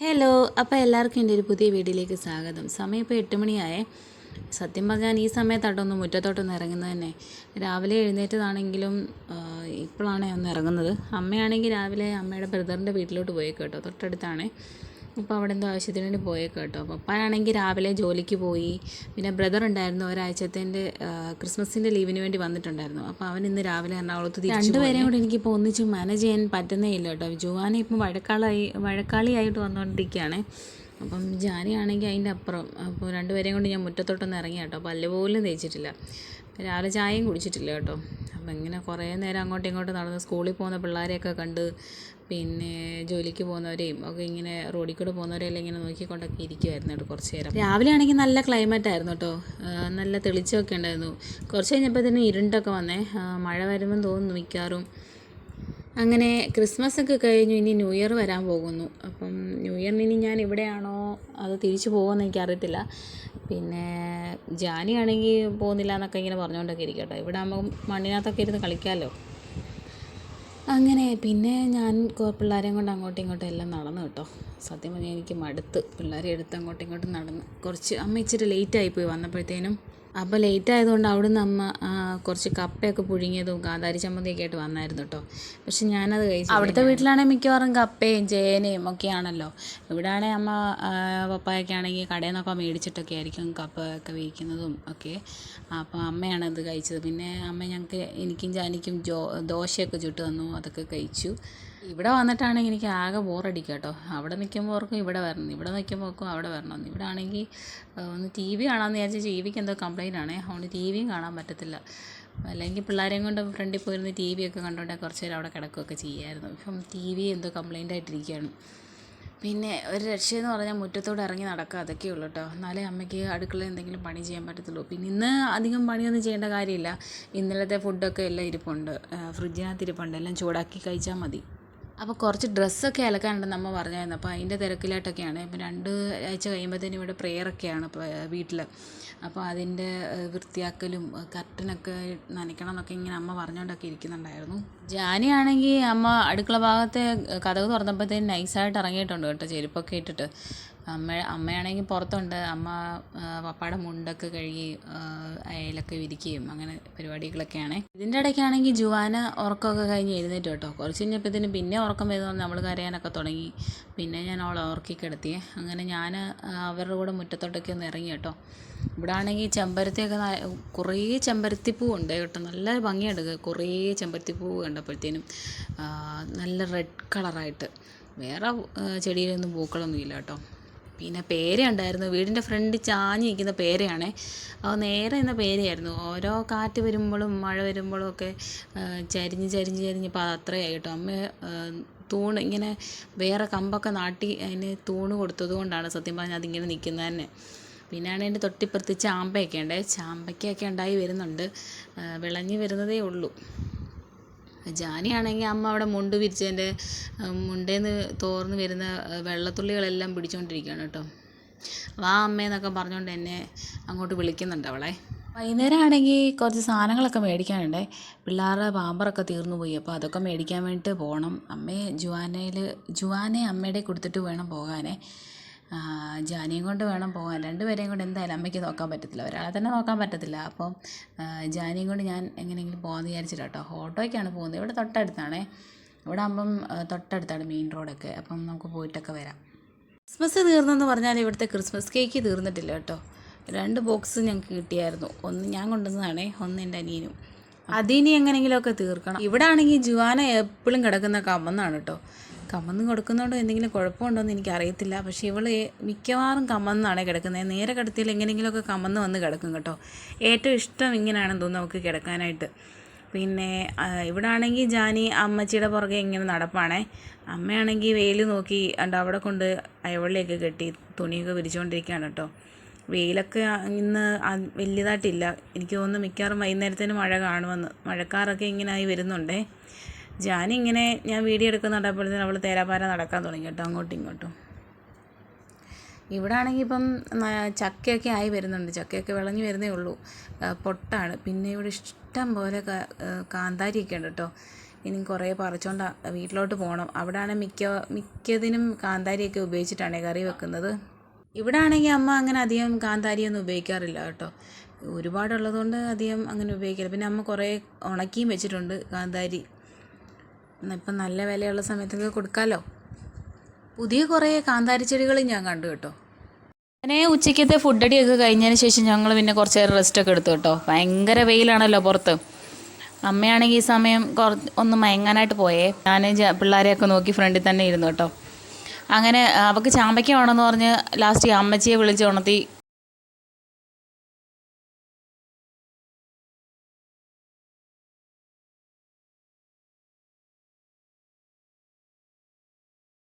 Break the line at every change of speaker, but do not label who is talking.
Hello അപ്പോൾ എല്ലാവർക്കും എന്റെ ഒരു പുതിയ വീഡിയോയിലേക്ക് സ്വാഗതം. സമയം ഇപ്പോൾ എട്ട് മണിയായേ. സത്യം പറഞ്ഞാൽ ഈ സമയത്തായിട്ടൊന്ന് മുറ്റത്തോട്ടൊന്ന് ഇറങ്ങുന്നത് തന്നെ. രാവിലെ എഴുന്നേറ്റതാണെങ്കിലും ഇപ്പോഴാണ് ഒന്ന് ഇറങ്ങുന്നത്. അമ്മയാണെങ്കിൽ രാവിലെ അമ്മയുടെ ബ്രദറിന്റെ വീട്ടിലോട്ട് പോയി കേട്ടോ തൊട്ടടുത്താണ്. അപ്പോൾ അവിടെ എന്തോ ആവശ്യത്തിന് വേണ്ടി പോയേക്കാം കേട്ടോ പപ്പാനാണെങ്കിൽ രാവിലെ ജോലിക്ക് പോയി. പിന്നെ ബ്രദർ ഉണ്ടായിരുന്നു ഒരാഴ്ചത്തേന്റെ ക്രിസ്മസിന്റെ ലീവിന് വേണ്ടി വന്നിട്ടുണ്ടായിരുന്നു. അപ്പോൾ അവൻ ഇന്ന് രാവിലെ എറണാകുളത്ത് രണ്ടുപേരെയും കൂടി എനിക്കിപ്പോൾ ഒന്നിച്ച് മാനേജ് ചെയ്യാൻ പറ്റുന്നേ ഇല്ല കേട്ടോ ജുവാനെ ഇപ്പം വഴക്കാളായി വഴക്കാളിയായിട്ട് വന്നുകൊണ്ടിരിക്കുകയാണ് അപ്പം ജാനിയാണെങ്കിൽ അതിന്റെ അപ്പുറം. അപ്പോൾ രണ്ടുപേരെയും കൊണ്ട് ഞാൻ മുറ്റത്തോട്ടൊന്ന് ഇറങ്ങി കേട്ടോ പല്ല് പോലും തേച്ചിട്ടില്ല. രാവിലെ ചായയും കുടിച്ചിട്ടില്ല കേട്ടോ. അപ്പം ഇങ്ങനെ കുറേ നേരം അങ്ങോട്ടും ഇങ്ങോട്ടും നടന്ന് സ്കൂളിൽ പോകുന്ന പിള്ളേരെയൊക്കെ കണ്ട് പിന്നെ ജോലിക്ക് പോകുന്നവരെയും ഒക്കെ ഇങ്ങനെ റോഡിൽ കൂടെ പോകുന്നവരെല്ലാം ഇങ്ങനെ നോക്കിക്കൊണ്ടൊക്കെ ഇരിക്കുമായിരുന്നു കേട്ടോ കുറച്ച് നേരം. രാവിലെ ആണെങ്കിൽ നല്ല ക്ലൈമറ്റ് ആയിരുന്നു കേട്ടോ. നല്ല തെളിച്ചമൊക്കെ ഉണ്ടായിരുന്നു. കുറച്ച് കഴിഞ്ഞപ്പോൾ തന്നെ ഇരുണ്ടൊക്കെ വന്നേ. മഴ വരുമ്പം തോന്നുന്നു മിക്കാറും അങ്ങനെ ക്രിസ്മസ് ഒക്കെ കഴിഞ്ഞു ഇനി ന്യൂ ഇയർ വരാൻ പോകുന്നു. അപ്പം ന്യൂ ഇയറിന് ഇനി ഞാൻ ഇവിടെയാണോ? അത് തിരിച്ചു പോകുമെന്ന് എനിക്കറിയത്തില്ല. പിന്നെ ജാനി ആണെങ്കിൽ പോകുന്നില്ല എന്നൊക്കെ ഇങ്ങനെ പറഞ്ഞുകൊണ്ടൊക്കെ ഇരിക്കട്ടെ ഇവിടെ ആകുമ്പം മണ്ണിനകത്തൊക്കെ ഇരുന്ന് കളിക്കാമല്ലോ അങ്ങനെ പിന്നെ ഞാൻ പിള്ളേരെയും കൊണ്ട് അങ്ങോട്ടും ഇങ്ങോട്ടും എല്ലാം നടന്നു കേട്ടോ. സത്യം പറഞ്ഞാൽ എനിക്ക് മടുത്ത് പിള്ളേരെ എടുത്ത് അങ്ങോട്ടും ഇങ്ങോട്ടും നടന്ന് കുറച്ച് അമ്മ ഇച്ചിരി ലേറ്റ് പോയി വന്നപ്പോഴത്തേനും അപ്പോൾ ലേറ്റ് ആയതുകൊണ്ട് അവിടുന്ന് അമ്മ കുറച്ച് കപ്പയൊക്കെ പുഴുങ്ങിയതും കാന്താരി ചമ്മന്തിയൊക്കെ ആയിട്ട് വന്നായിരുന്നു കേട്ടോ പക്ഷെ ഞാനത് കഴിച്ചു അവിടുത്തെ വീട്ടിലാണെങ്കിൽ മിക്കവാറും കപ്പയും ചേനയും ഒക്കെ ആണല്ലോ. ഇവിടെ ആണെങ്കിൽ അമ്മ പപ്പായൊക്കെ ആണെങ്കിൽ കടയിൽ നിന്നൊക്കെ മേടിച്ചിട്ടൊക്കെ ആയിരിക്കും കപ്പയൊക്കെ വേവിക്കുന്നതും ഒക്കെ. അപ്പോൾ അമ്മയാണ് അത് കഴിച്ചത്. പിന്നെ അമ്മ ഞങ്ങൾക്ക് എനിക്കും ജാനിക്കും ജോ ദോശയൊക്കെ ചുട്ട് തന്നു. അതൊക്കെ കഴിച്ചു. ഇവിടെ വന്നിട്ടാണെങ്കിൽ എനിക്ക് ആകെ ബോറടിക്കുക കേട്ടോ അവിടെ നിൽക്കുമ്പോൾ ഓർക്കും ഇവിടെ വരണം ഇവിടെ നിൽക്കുമ്പോൾ ഓർക്കും അവിടെ വരണം. ഇവിടെ ആണെങ്കിൽ ഒന്ന് ടി വി കാണാമെന്ന് വിചാരിച്ചാൽ ടി വിക്ക് എന്തോ കംപ്ലൈന്റ് ആണേ. അതുകൊണ്ട് ടി വിയും കാണാൻ പറ്റത്തില്ല. അല്ലെങ്കിൽ പിള്ളേരെയും കൊണ്ട് ഫ്രണ്ടിൽ പോയിരുന്ന് ടി വി ഒക്കെ കണ്ടുകൊണ്ട് കുറച്ച് നേരം അവിടെ കിടക്കുകയൊക്കെ ചെയ്യായിരുന്നു. ഇപ്പം ടി വി എന്തോ കംപ്ലൈന്റ് ആയിട്ടിരിക്കുകയാണ്. പിന്നെ ഒരു രക്ഷയെന്ന് പറഞ്ഞാൽ മുറ്റത്തോട് ഇറങ്ങി നടക്കുക അതൊക്കെ ഉള്ളൂ കേട്ടോ എന്നാലേ അമ്മയ്ക്ക് അടുക്കളയിൽ എന്തെങ്കിലും പണി ചെയ്യാൻ പറ്റത്തുള്ളൂ. പിന്നെ ഇന്ന് അധികം പണിയൊന്നും ചെയ്യേണ്ട കാര്യമില്ല. ഇന്നലത്തെ ഫുഡൊക്കെ എല്ലാം ഇരിപ്പുണ്ട്. ഫ്രിഡ്ജിനകത്ത് ഇരിപ്പുണ്ട്. എല്ലാം ചൂടാക്കി കഴിച്ചാൽ മതി. അപ്പോൾ കുറച്ച് ഡ്രസ്സൊക്കെ അലക്കാനുണ്ടെന്ന് അമ്മ പറഞ്ഞായിരുന്നു. അപ്പോൾ അതിന്റെ തിരക്കിലായിട്ടൊക്കെയാണ്. ഇപ്പം രണ്ട് ആഴ്ച കഴിയുമ്പോഴത്തേനും ഇവിടെ പ്രെയറൊക്കെയാണ് ഇപ്പോൾ വീട്ടിൽ അപ്പോൾ അതിന്റെ വൃത്തിയാക്കലും കർട്ടനൊക്കെ നനയ്ക്കണം എന്നൊക്കെ ഇങ്ങനെ അമ്മ പറഞ്ഞുകൊണ്ടൊക്കെ ഇരിക്കുന്നുണ്ടായിരുന്നു. ജാനിയാണെങ്കിൽ അമ്മ അടുക്കള ഭാഗത്തെ കഥക് തുറന്നപ്പോഴത്തേനും നൈസായിട്ട് ഇറങ്ങിയിട്ടുണ്ട് കേട്ടോ ചെരുപ്പൊക്കെ ഇട്ടിട്ട്. അമ്മ അമ്മയാണെങ്കിൽ പുറത്തുണ്ട്. അമ്മ പപ്പയുടെ മുണ്ടൊക്കെ കഴുകി അയലൊക്കെ വിരിക്കുകയും അങ്ങനെ പരിപാടികളൊക്കെയാണ്. ഇതിന്റെ ഇടയ്ക്കാണെങ്കിൽ ജുവാന ഉറക്കമൊക്കെ കഴിഞ്ഞ് എഴുന്നേറ്റ് കേട്ടോ. കുറച്ച് കഴിഞ്ഞപ്പോഴത്തേനും പിന്നെ ഉറക്കം വരുന്ന നമ്മൾ കരയാനൊക്കെ തുടങ്ങി. പിന്നെ ഞാൻ അവളെ ഉറക്കി കിടത്തിയേ അങ്ങനെ ഞാൻ അവരുടെ കൂടെ മുറ്റത്തോട്ടൊക്കെ ഒന്ന് ഇറങ്ങി കേട്ടോ. ഇവിടെ ആണെങ്കിൽ ചെമ്പരത്തിയൊക്കെ കുറേ ചെമ്പരത്തിപ്പൂ ഉണ്ട് കേട്ടോ. നല്ല ഭംഗിയുണ്ട്. കുറേ ചെമ്പരത്തിപ്പൂ കണ്ടപ്പോഴത്തേനും നല്ല റെഡ് കളറായിട്ട്. വേറെ ചെടിയിലൊന്നും പൂക്കളൊന്നും ഇല്ല കേട്ടോ. പിന്നെ പേര ഉണ്ടായിരുന്നു വീടിന്റെ ഫ്രണ്ട് ചാഞ്ഞ് നിൽക്കുന്ന പേരയാണേ. അത് നേരെ നിന്ന പേരയായിരുന്നു. ഓരോ കാറ്റ് വരുമ്പോഴും മഴ വരുമ്പോഴും ഒക്കെ ചരിഞ്ഞ് ചരിഞ്ഞ് ചരിഞ്ഞ് ഇപ്പോൾ അത് അത്രയായി കേട്ടോ. അമ്മ തൂണ് ഇങ്ങനെ വേറെ കമ്പൊക്കെ നാട്ടി അതിന് തൂണ് കൊടുത്തത് കൊണ്ടാണ് സത്യം പറഞ്ഞാൽ അതിങ്ങനെ നിൽക്കുന്നത് തന്നെ. പിന്നെയാണ് എന്റെ തൊട്ടിപ്പുറത്ത് ചാമ്പയൊക്കെ ഉണ്ട്. ചാമ്പയ്ക്കൊക്കെ ഉണ്ടായി വരുന്നുണ്ട്. വിളഞ്ഞ് വരുന്നതേ ഉള്ളൂ. ജാനിയാണെങ്കിൽ അമ്മ അവിടെ മുണ്ട് വിരിച്ചതിന്റെ മുണ്ടേന്ന് തോർന്ന് വരുന്ന വെള്ളത്തുള്ളികളെല്ലാം പിടിച്ചുകൊണ്ടിരിക്കുകയാണ് കേട്ടോ. വാ അമ്മേന്നൊക്കെ പറഞ്ഞുകൊണ്ട് എന്നെ അങ്ങോട്ട് വിളിക്കുന്നുണ്ട് അവളെ. വൈകുന്നേരം ആണെങ്കിൽ കുറച്ച് സാധനങ്ങളൊക്കെ മേടിക്കാനുണ്ട്. പിള്ളേരുടെ പാമ്പറൊക്കെ തീർന്നു പോയി അപ്പോൾ അതൊക്കെ മേടിക്കാൻ വേണ്ടിയിട്ട് പോകണം. അമ്മയെ ജുവാനയിൽ ജുവാനെ അമ്മയുടെ കൊടുത്തിട്ട് വേണം പോകാനേ. ജാനിയും കൊണ്ട് വേണം പോകാൻ. രണ്ടുപേരെയും കൊണ്ട് എന്തായാലും അമ്മയ്ക്ക് നോക്കാൻ പറ്റത്തില്ല. ഒരാളെ തന്നെ നോക്കാൻ പറ്റത്തില്ല. അപ്പോൾ ജാനിയും കൊണ്ട് ഞാൻ എങ്ങനെയെങ്കിലും പോകാമെന്ന് വിചാരിച്ചിട്ട് കേട്ടോ. ഓട്ടോയ്ക്കാണ് പോകുന്നത്. ഇവിടെ തൊട്ടടുത്താണേ. ഇവിടെ ആകുമ്പം തൊട്ടടുത്താണ് മെയിൻ റോഡൊക്കെ. അപ്പം നമുക്ക് പോയിട്ടൊക്കെ വരാം. ക്രിസ്മസ് തീർന്നെന്ന് പറഞ്ഞാൽ ഇവിടുത്തെ ക്രിസ്മസ് കേക്ക് തീർന്നിട്ടില്ല കേട്ടോ. രണ്ട് ബോക്സ് ഞങ്ങൾക്ക് കിട്ടിയായിരുന്നു. ഒന്ന് ഞാൻ കൊണ്ടുവന്നതാണേ ഒന്ന് എന്റെ അനിയനും. അതിനി എങ്ങനെയെങ്കിലുമൊക്കെ തീർക്കണം. ഇവിടെ ആണെങ്കിൽ ജുവാന എപ്പോഴും കിടക്കുന്ന കമ്മന്നാണ് കേട്ടോ. കമന്ന് കൊടുക്കുന്നതുകൊണ്ട് എന്തെങ്കിലും കുഴപ്പമുണ്ടോ എന്ന് എനിക്കറിയത്തില്ല. പക്ഷേ ഇവൾ മിക്കവാറും കമന്നാണ് കിടക്കുന്നത് നേരെ കിടത്തിയാൽ എങ്ങനെയെങ്കിലുമൊക്കെ കമന്ന് വന്ന് കിടക്കും കേട്ടോ. ഏറ്റവും ഇഷ്ടം ഇങ്ങനെയാണെന്ന് തോന്നുന്നു നമുക്ക് കിടക്കാനായിട്ട്. പിന്നെ ഇവിടെ ആണെങ്കിൽ ജാനി അമ്മച്ചിയുടെ പുറകെ ഇങ്ങനെ നടപ്പാണേ. അമ്മയാണെങ്കിൽ വെയിൽ നോക്കി അണ്ട് അവിടെ കൊണ്ട് അയവള്ളിയൊക്കെ കെട്ടി തുണിയൊക്കെ വിരിച്ചുകൊണ്ടിരിക്കുകയാണ് കേട്ടോ. വെയിലൊക്കെ ഇന്ന് വലിയതായിട്ടില്ല എനിക്ക് തോന്നുന്നു മിക്കവാറും വൈകുന്നേരത്തിന് മഴ കാണുമെന്ന് മഴക്കാറൊക്കെ ഇങ്ങനെ ആയി വരുന്നുണ്ടേ. ജാനി ഇങ്ങനെ ഞാൻ വീഡിയോ എടുക്കുന്നുണ്ടപ്പോഴത്തേനും അവൾ തേരാപ്പാര നടക്കാൻ തുടങ്ങി കേട്ടോ അങ്ങോട്ടും ഇങ്ങോട്ടും. ഇവിടെ ആണെങ്കിൽ ഇപ്പം ചക്കയൊക്കെ ആയി വരുന്നുണ്ട്. ചക്കയൊക്കെ വിളഞ്ഞു വരുന്നേ ഉള്ളൂ. പൊട്ടാണ്. പിന്നെ ഇവിടെ ഇഷ്ടം പോലെ കാന്താരിയൊക്കെ ഉണ്ട് കേട്ടോ. ഇനി കുറേ പറിച്ചുകൊണ്ട് വീട്ടിലോട്ട് പോകണം അവിടെ ആണെങ്കിൽ മിക്ക മിക്കതിനും കാന്താരിയൊക്കെ ഉപയോഗിച്ചിട്ടാണ് കറി വെക്കുന്നത്. ഇവിടെ ആണെങ്കിൽ അമ്മ അങ്ങനെ അധികം കാന്താരിയൊന്നും ഉപയോഗിക്കാറില്ല കേട്ടോ. ഒരുപാടുള്ളതുകൊണ്ട് അധികം അങ്ങനെ ഉപയോഗിക്കില്ല. പിന്നെ അമ്മ കുറേ ഉണക്കിയും വെച്ചിട്ടുണ്ട് കാന്താരി. ഇപ്പം നല്ല വിലയുള്ള സമയത്തൊക്കെ കൊടുക്കാമല്ലോ പുതിയ കുറേ കാന്താരി ചെടികളും ഞാൻ കണ്ടു കേട്ടോ. അങ്ങനെ ഉച്ചയ്ക്കത്തെ ഫുഡ് അടിയൊക്കെ കഴിഞ്ഞതിന് ശേഷം ഞങ്ങൾ പിന്നെ കുറച്ച് നേരം റെസ്റ്റൊക്കെ എടുത്തു കേട്ടോ. ഭയങ്കര വെയിലാണല്ലോ പുറത്ത്. അമ്മയാണെങ്കിൽ ഈ സമയം കുറ ഒന്ന് മയങ്ങാനായിട്ട് പോയേ. ഞാൻ പിള്ളേരെയൊക്കെ നോക്കി ഫ്രണ്ടിൽ തന്നെ ഇരുന്നു കേട്ടോ. അങ്ങനെ അവൾക്ക് ചാമ്പയ്ക്ക വേണമെന്ന് പറഞ്ഞ് ലാസ്റ്റ് അമ്മച്ചിയെ വിളിച്ച് ഉണർത്തി